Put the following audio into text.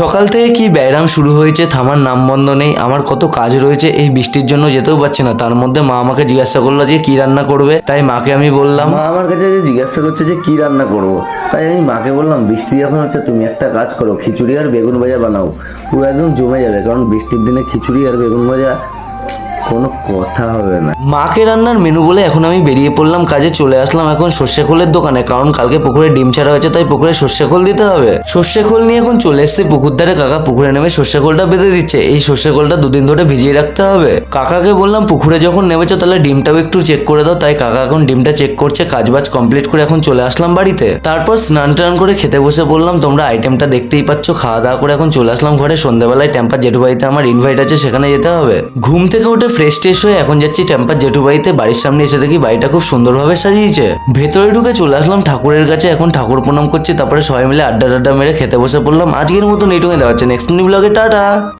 সকাল থেকে কি ব্যায়াম শুরু হয়েছে? থামার নাম বন্ধ নেই। আমার কত কাজ রয়েছে, এই বৃষ্টির জন্য যেতেও পারছি না। তার মধ্যে মা আমাকে জিজ্ঞাসা করল যে, কি রান্না করবে? তাই মাকে আমি বললাম মা আমার কাছে যে জিজ্ঞাসা করছে যে, কি রান্না করব? তাই আমি মাকে বললাম, বৃষ্টি যখন হচ্ছে, তুমি একটা কাজ করো, খিচুড়ি আর বেগুন ভাজা বানাও। পুরো একদম জমে যাবে, কারণ বৃষ্টির দিনে খিচুড়ি আর বেগুন ভাজা কোনো কথা হবে না। মাকে রান্নার মেনু বলে এখন আমি বেরিয়ে পড়লাম কাজে, চলে আসলাম এখন সর্ষে খোলের দোকানে, কারণ কালকে পুকুরে ডিম ছাড়া হয়েছে, তাই পুকুরে সর্ষে খোল দিতে হবে। সর্ষে খোল নিয়ে এখন চলে এসেছে পুকুর ধারে, কাকা পুকুরে নেমে সর্ষে খোলটা বেঁধে দিচ্ছে। এই সর্ষে খোলটা দুদিন ধরে ভিজিয়ে রাখতে হবে। কাকাকে বললাম, পুকুরে যখন নেমেছো, তাহলে ডিমটাও একটু চেক করে দাও। তাই কাকা এখন ডিমটা চেক করছে, কাজবাজ কমপ্লিট করে এখন চলে আসলাম বাড়িতে। তারপর স্নান টান করে খেতে বসে বললাম তোমরা আইটেমটা দেখতেই পাচ্ছ। খাওয়া দাওয়া করে এখন চলে আসলাম ঘরে। সন্ধ্যাবেলায় টেম্পার জেঠু বাড়িতে আমার ইনভাইট আছে, সেখানে যেতে হবে। ঘুম থেকে উঠে ফ্রেশ ট্রেশ হয়ে এখন যাচ্ছি টেম্পার জেঠু বাড়িতে বাড়ির সামনে এসে দেখি বাড়িটা খুব সুন্দরভাবে সাজিয়েছে। ভেতরে ঢুকে চলে আসলাম ঠাকুরের কাছে। এখন ঠাকুর প্রণাম করছি, তারপরে সবাই মিলে আড্ডা টাড্ডা মেরে খেতে বসে পড়লাম। আজকের মতন এইটুকুই দেওয়া হচ্ছে নেক্সট ব্লগে টাটা!